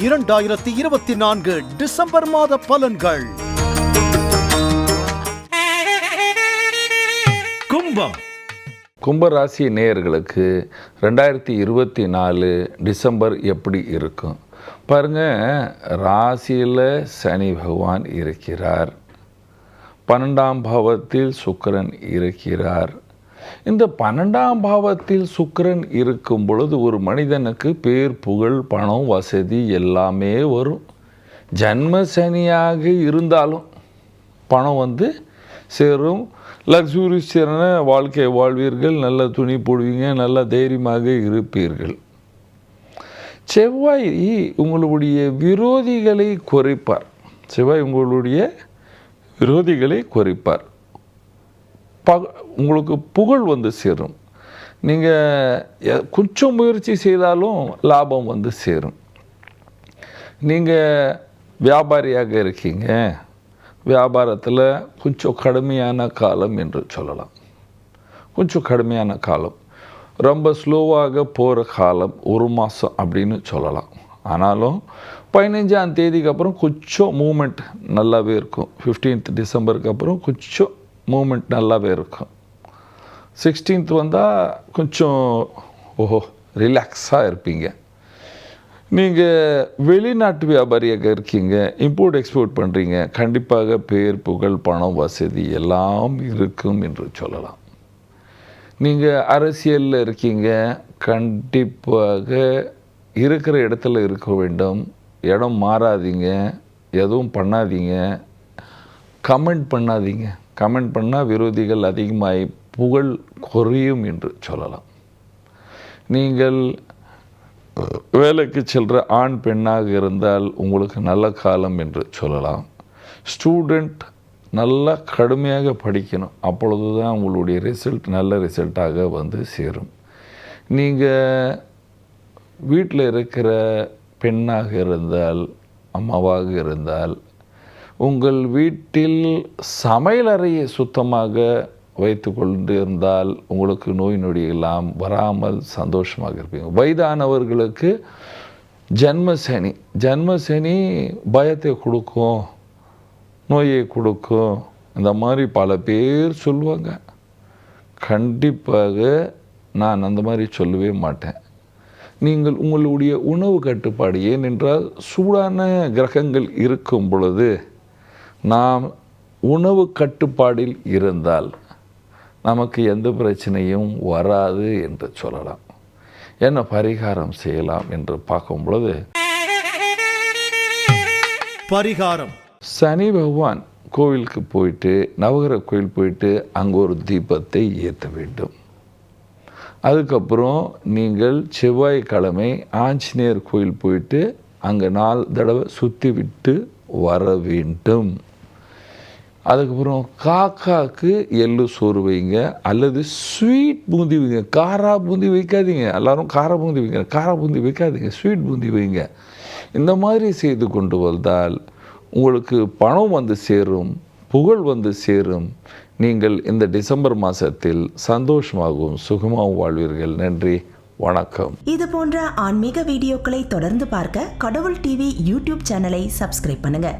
இரண்டாயிரத்தி இருபத்தி நான்கு டிசம்பர் மாத பலன்கள். கும்பம். கும்பராசி நேயர்களுக்கு ரெண்டாயிரத்தி இருபத்தி நாலு டிசம்பர் எப்படி இருக்கும்? பாருங்க ராசியில் சனி பகவான் இருக்கிறார். பன்னெண்டாம் பாவத்தில் சுக்கிரன் இருக்கிறார். இந்த பன்னெண்டாம் பாவத்தில் சுக்கரன் இருக்கும் பொழுது ஒரு மனிதனுக்கு பேர் புகழ் பணம் வசதி எல்லாமே வரும். ஜன்ம சனியாக இருந்தாலும் பணம் வந்து சேரும். லக்ஸூரியஸான வாழ்க்கை வாழ்வீர்கள். நல்ல துணி போடுவீங்க. நல்ல தைரியமாக இருப்பீர்கள். செவ்வாய் உங்களுடைய விரோதிகளை குறைப்பார். செவ்வாய் உங்களுடைய விரோதிகளை குறைப்பார். உங்களுக்கு புகழ் வந்து சேரும். நீங்கள் கொஞ்சம் முயற்சி செய்தாலும் லாபம் வந்து சேரும். நீங்கள் வியாபாரியாக இருக்கீங்க. வியாபாரத்தில் கொஞ்சம் கடுமையான காலம் என்று சொல்லலாம். கொஞ்சம் கடுமையான காலம். ரொம்ப ஸ்லோவாக போகிற காலம் ஒரு மாதம் அப்படின்னு சொல்லலாம். ஆனாலும் பதினஞ்சாம் தேதிக்கு அப்புறம் கொஞ்சம் மூமெண்ட் நல்லாவே இருக்கும். ஃபிஃப்டீன்த் டிசம்பருக்கு அப்புறம் கொஞ்சம் மூமெண்ட் நல்லாவே இருக்கும். சிக்ஸ்டீன்த் வந்தால் கொஞ்சம் ஓஹோ ரிலாக்ஸாக இருப்பீங்க. நீங்கள் வெளிநாட்டு வியாபாரியாக இருக்கீங்க இம்போர்ட் எக்ஸ்போர்ட் பண்ணுறீங்க கண்டிப்பாக பேர் புகழ் பணம் வசதி எல்லாம் இருக்கும் என்று சொல்லலாம். நீங்கள் அரசியலில் இருக்கீங்க கண்டிப்பாக இருக்கிற இடத்துல இருக்க வேண்டும். இடம் மாறாதீங்க எதுவும் பண்ணாதீங்க. கமெண்ட் பண்ணாதீங்க. கமெண்ட் பண்ணால் விரோதிகள் அதிகமாகி புகழ் குறையும் என்று சொல்லலாம். நீங்கள் வேலைக்கு செல்கிற ஆண் பெண்ணாக இருந்தால் உங்களுக்கு நல்ல காலம் என்று சொல்லலாம். ஸ்டூடெண்ட் நல்லா கடுமையாக படிக்கணும். அப்பொழுது தான் உங்களுடைய ரிசல்ட் நல்ல ரிசல்ட்டாக வந்து சேரும். நீங்கள் வீட்டில் இருக்கிற பெண்ணாக இருந்தால் அம்மாவாக இருந்தால் உங்கள் வீட்டில் சமையலறையை சுத்தமாக வைத்து கொண்டு இருந்தால் உங்களுக்கு நோய் நொடி எல்லாம் வராமல் சந்தோஷமாக இருப்பீங்க. வயதானவர்களுக்கு ஜன்ம சனி பயத்தை கொடுக்கும் நோயை கொடுக்கும் இந்த மாதிரி பல பேர் சொல்லுவாங்க. கண்டிப்பாக நான் அந்த மாதிரி சொல்லவே மாட்டேன். நீங்கள் உங்களுடைய உணவு கட்டுப்பாடு ஏனென்றால் சூடான கிரகங்கள் இருக்கும் பொழுது நாம் உணவு கட்டுப்பாடில் இருந்தால் நமக்கு எந்த பிரச்சனையும் வராது என்று சொல்லலாம். என்ன பரிகாரம் செய்யலாம் என்று பார்க்கும் பொழுது பரிகாரம். சனி பகவான் கோவிலுக்கு போயிட்டு நவகிரக கோயில் போயிட்டு அங்கே ஒரு தீபத்தை ஏற்ற வேண்டும். அதுக்கப்புறம் நீங்கள் செவ்வாய்க்கிழமை ஆஞ்சநேயர் கோயில் போயிட்டு அங்கே நாலு தடவை சுற்றி விட்டு வர வேண்டும். அதுக்கப்புறம் காக்காவுக்கு எள்ளு சோறு வைங்க அல்லது ஸ்வீட் பூந்தி வைங்க. காரா பூந்தி வைக்காதீங்க. எல்லோரும் காரா பூந்தி வைங்க. காரா பூந்தி வைக்காதீங்க. ஸ்வீட் பூந்தி வைங்க. இந்த மாதிரி செய்து கொண்டு வந்தால் உங்களுக்கு பணம் வந்து சேரும் புகழ் வந்து சேரும். நீங்கள் இந்த டிசம்பர் மாதத்தில் சந்தோஷமாகவும் சுகமாகவும் வாழ்வீர்கள். நன்றி. வணக்கம். இது போன்ற ஆன்மீக வீடியோக்களை தொடர்ந்து பார்க்க கடவுள் டிவி யூடியூப் சேனலை சப்ஸ்கிரைப் பண்ணுங்க.